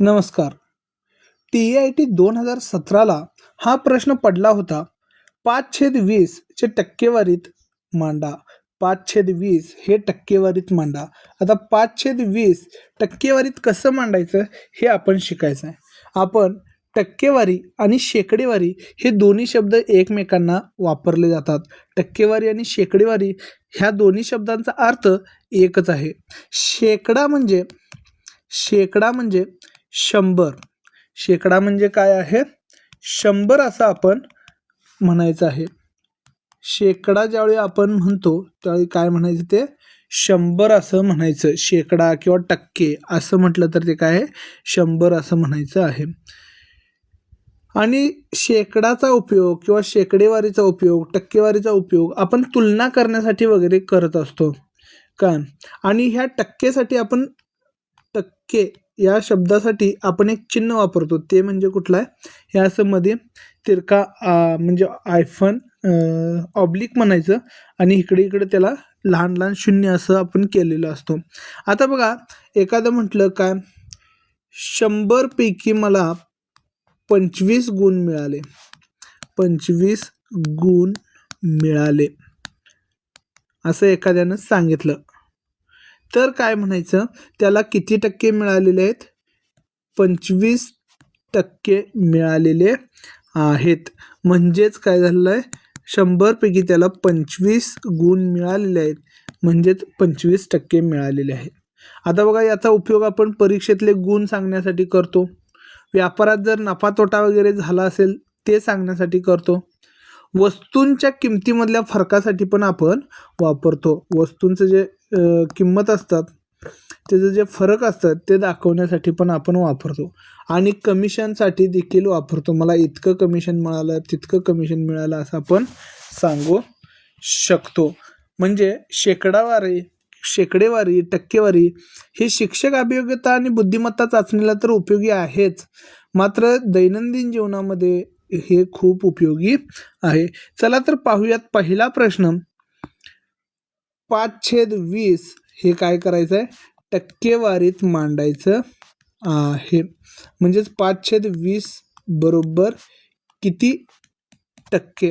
नमस्कार. T I T दोन हजार सतराला हा प्रश्न पडला होता पाच छेद वीसचे टक्केवारीत मांडा. पाच छेद वीस हे टक्केवारीत मांडा. आता पाच छेद वीस टक्केवारीत कसं मांडायचं हे आपण शिकायचं आहे आपण टक्केवारी आणि शेकडेवारी हे दोन्ही शब्द एकमेकांना वापरले जातात. टक्केवारी आणि शेकडेवारी ह्या दोन्ही शब्दांचा अर्थ एकच आहे. शेकडा म्हणजे शेकडा म्हणजे शंभर. शेकडा म्हणजे काय आहे? शंभर असं आपण म्हणायचं आहे. शेकडा ज्यावेळी आपण म्हणतो त्यावेळी काय म्हणायचं ते? शंभर असं म्हणायचं. शेकडा किंवा टक्के असं म्हटलं तर ते काय आहे? शंभर असं म्हणायचं आहे. आणि शेकडाचा उपयोग किंवा शेकडेवारीचा उपयोग टक्केवारीचा उपयोग आपण तुलना करण्यासाठी वगैरे करत असतो. का आणि ह्या टक्केसाठी आपण टक्के या शब्दासाठी आपण एक चिन्ह वापरतो. ते म्हणजे कुठलं आहे? हे असं तिरका म्हणजे आयफन ऑब्लिक म्हणायचं आणि इकडे इकडे त्याला लहान लहान शून्य असं आपण केलेलं असतो. आता बघा एखादं म्हटलं काय? शंभरपैकी मला पंचवीस गुण मिळाले. पंचवीस गुण मिळाले. असं एखाद्यानं सांगितलं. तर काय म्हणायचं? त्याला किती टक्के मिळालेले आहेत? पंचवीस टक्के मिळालेले आहेत. म्हणजेच काय झालेलं आहे शंभरपैकी त्याला पंचवीस गुण मिळालेले आहेत. म्हणजेच पंचवीस टक्के मिळालेले आहेत. आता बघा याचा उपयोग आपण परीक्षेतले गुण सांगण्यासाठी करतो. व्यापारात जर नफा तोटा वगैरे झाला असेल ते सांगण्यासाठी करतो. वस्तूंच्या किमतीमधल्या फरकासाठी पण आपण वापरतो. वस्तूंचं जे किंमत असतात त्याचं जे फरक असतात ते दाखवण्यासाठी पण आपण वापरतो. आणि कमिशनसाठी देखील वापरतो. मला इतकं कमिशन मिळालं तितकं कमिशन मिळालं असं आपण सांगू शकतो. म्हणजे शेकडावारी शेकडेवारी टक्केवारी ही शिक्षक अभियोग्यता आणि बुद्धिमत्ता चाचणीला तर उपयोगी आहेच. मात्र दैनंदिन जीवनामध्ये हे खूप उपयोगी आहे. चला तर पाहूयात पहिला प्रश्न. पाच छेद वीस हे काय करायचं आहे टक्केवारीत मांडायचं आहे. म्हणजेच पाच छेद वीस बरोबर किती टक्के?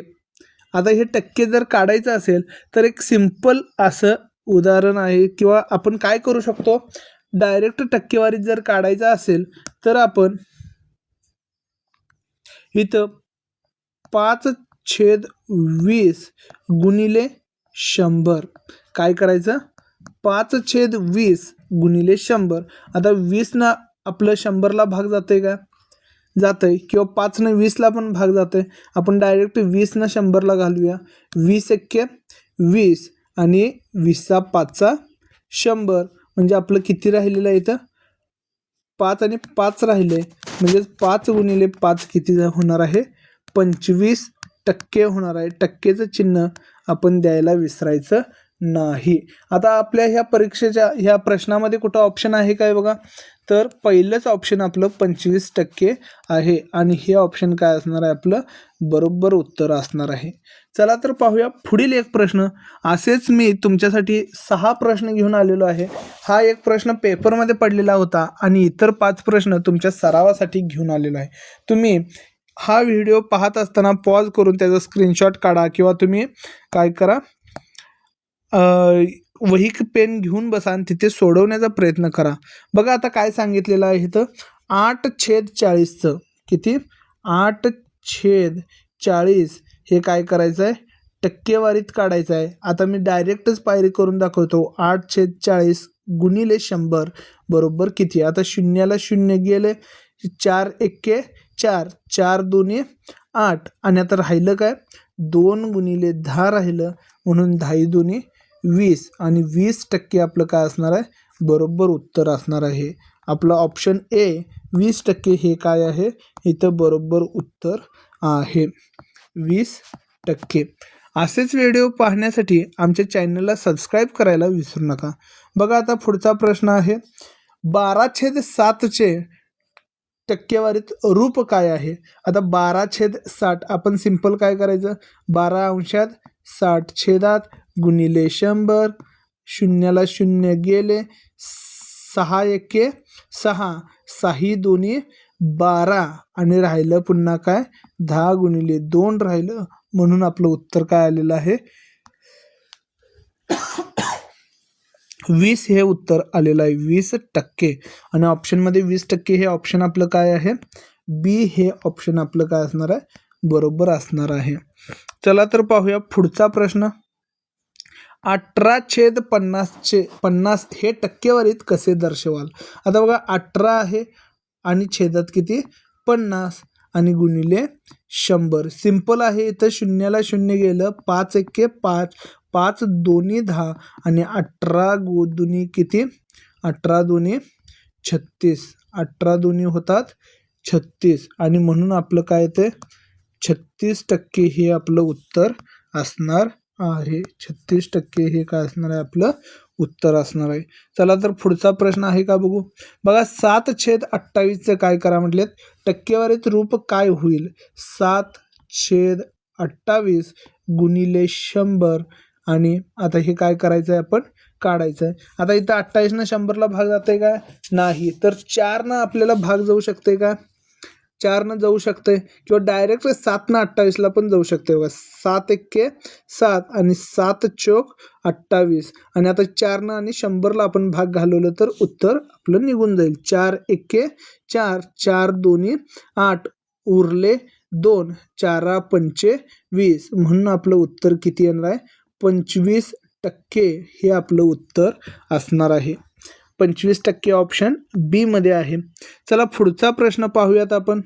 आता हे टक्के जर काढायचं असेल तर एक सिंपल असं उदाहरण आहे किंवा आपण काय करू शकतो? डायरेक्ट टक्केवारीत जर काढायचं असेल तर आपण इथं पाच छेद वीस गुणिले शंभर. काय करायचं? पाच छेद वीस गुणिले शंभर. आता वीसनं आपलं शंभरला भाग जातंय का? जातं आहे किंवा पाचनं वीसला पण भाग जातोय. आपण डायरेक्ट वीसनं शंभरला घालूया. वीस एक्के वीस आणि वीसचा पाचचा शंभर. म्हणजे आपलं किती राहिलेलं आहे इथं? पाच आणि पाच राहिले. म्हणजेच पाच गुणिले पाच किती होणार आहे? पंचवीस टक्के होणार आहे. टक्केचं चिन्ह आपण द्यायला विसरायचं नाही. आता आपल्या ह्या परीक्षेच्या ह्या प्रश्नामध्ये कुठं ऑप्शन आहे काय बघा? तर पहिलंच ऑप्शन आपलं पंचवीस टक्के आहे आणि हे ऑप्शन काय असणार आहे? आपलं बरोबर उत्तर असणार आहे. चला तर पाहूया पुढील एक प्रश्न. असेच मी तुमच्यासाठी सहा प्रश्न घेऊन आलेलो आहे. हा एक प्रश्न पेपरमध्ये पडलेला होता आणि इतर पाच प्रश्न तुमच्या सरावासाठी घेऊन आलेलो आहे. तुम्ही हा व्हिडिओ पाहत असताना पॉज करून त्याचा स्क्रीनशॉट काढा किंवा तुम्ही काय करा? वहीक पेन घेऊन बसा आणि तिथे सोडवण्याचा प्रयत्न करा. बघा आता काय सांगितलेलं आहे इथं. आठ छेद चाळीसचं. किती? आठ छेद चाळीस. हे काय करायचं आहे टक्केवारीत काढायचं आहे आता मी डायरेक्टच पायरी करून दाखवतो. आठ छेद चाळीस गुणिले शंभर. बरोबर किती? आता शून्याला शून्य गेले. चार एक्के चार. चार दोन्ही आठ. आणि आता राहिलं काय? दोन गुणिले दहा राहिलं. म्हणून दहाही दोन्ही वीस आणि वीस टक्के आपलं काय असणार आहे? बरोबर उत्तर असणार आहे. आपलं ऑप्शन ए वीस टक्के हे काय आहे? इथं बरोबर उत्तर आहे. वीस टक्के. असेच व्हिडिओ पाहण्यासाठी आमच्या चॅनलला सबस्क्राईब करायला विसरू नका. बघा आता पुढचा प्रश्न आहे. बारा छेद सातचे टक्केवारीत रूप काय आहे? आता बारा छेद साठ आपण सिंपल काय करायचं? बारा अंशात साठ छेदात गुणिले शंभर शून्याला शून्य गेले सहा एके सहा. साही दोन्ही बारा. आणि राहिलं पुन्हा काय? दहा गुणिले दोन राहिलं. म्हणून आपलं उत्तर काय आलेलं आहे? वीस हे उत्तर आलेलं आहे. वीस टक्के. आणि ऑप्शनमध्ये वीस टक्के हे ऑप्शन आपलं काय आहे? बी हे ऑप्शन आपलं काय असणार आहे? बरोबर असणार आहे. चला तर पाहूया पुढचा प्रश्न. अठरा छेद पन्नासचे पन्नास हे टक्केवारीत कसे दर्शवाल? आता बघा अठरा आहे आणि छेदात किती? पन्नास. आणि गुणिले शंभर. सिंपल आहे इथं शून्याला शून्य गेलं पाच एक्के पाच पाच दोन्ही दहा आणि अठरा गो दोन्ही किती? अठरा दोन्ही छत्तीस. अठरा दोन्ही होतात छत्तीस. आणि म्हणून आपलं काय ते छत्तीस टक्के हे आपलं उत्तर असणार आहे. छत्तीस टक्के हे काय असणार आहे? आपलं उत्तर असणार आहे. चला तर पुढचा प्रश्न आहे का बघू? बघा सात छेद अठ्ठावीसचं काय करा म्हटलेत? टक्केवारीत रूप काय होईल? सात छेद अठ्ठावीस गुणिले शंभर आणि आता हे काय करायचं आहे आपण? काढायचं आहे आता इथं अठ्ठावीसनं शंभरला भाग जाते का? नाही. तर चारनं आपल्याला भाग जाऊ शकते का? चारनं जाऊ शकते किंवा डायरेक्ट सातनं अठ्ठावीसला पण जाऊ शकते बघा. सात एक्के सात आणि सात चोक अठ्ठावीस. आणि आता चारनं आणि शंभरला आपण भाग घालवलं तर उत्तर आपलं निघून जाईल. चार एक्के चार चार दोन्ही आठ उरले दोन चारा पंचे वीस. म्हणून आपलं उत्तर किती येणार आहे? पंचवीस टक्के हे आपलं उत्तर असणार आहे. पंचवीस टक्के ऑप्शन बीमध्ये आहे. चला पुढचा प्रश्न पाहूयात आपण.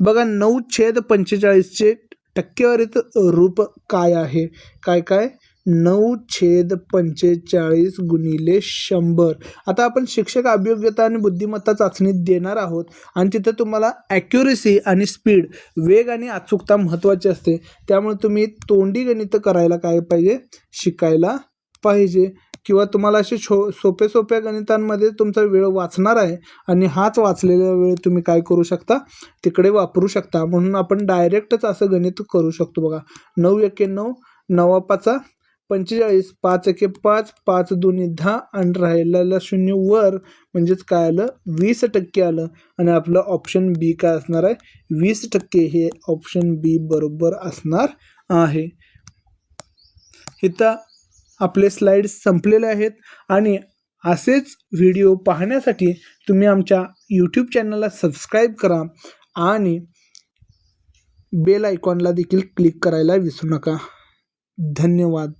बघा नऊ छेद पंचेचाळीसचे टक्केवारीत रूप काय आहे? काय काय? नऊ छेद पंचेचाळीस गुणिले शंभर. आता आपण शिक्षक अभियोग्यता आणि बुद्धिमत्ता चाचणी देणार आहोत आणि तिथं तुम्हाला ॲक्युरेसी आणि स्पीड वेग आणि अचूकता महत्त्वाची असते. त्यामुळे तुम्ही तोंडी गणित करायला काय पाहिजे? शिकायला पाहिजे. किंवा तुम्हाला असे छो सोप्या सोप्या गणितांमध्ये तुमचा वेळ वाचणार आहे आणि हाच वाचलेला वेळ तुम्ही काय करू शकता? तिकडे वापरू शकता. म्हणून आपण डायरेक्टच असं गणित करू शकतो बघा. नऊ एके नऊ नवा पाचा पंचेचाळीस पाच एके पाच पाच दोन्ही दहा आणि राहिलेलं शून्य वर म्हणजेच काय आलं? वीस टक्के आलं. आणि आपलं ऑप्शन बी काय असणार आहे? वीस टक्के हे ऑप्शन बी बरोबर असणार आहे. इथं आपले स्लाइड्स संपलेले आहेत. आणि असेच व्हिडिओ पाहण्यासाठी तुम्ही आमच्या यूट्यूब चॅनलला सबस्क्राईब करा आणि बेल आयकॉनला देखील क्लिक करायला विसरू नका. धन्यवाद.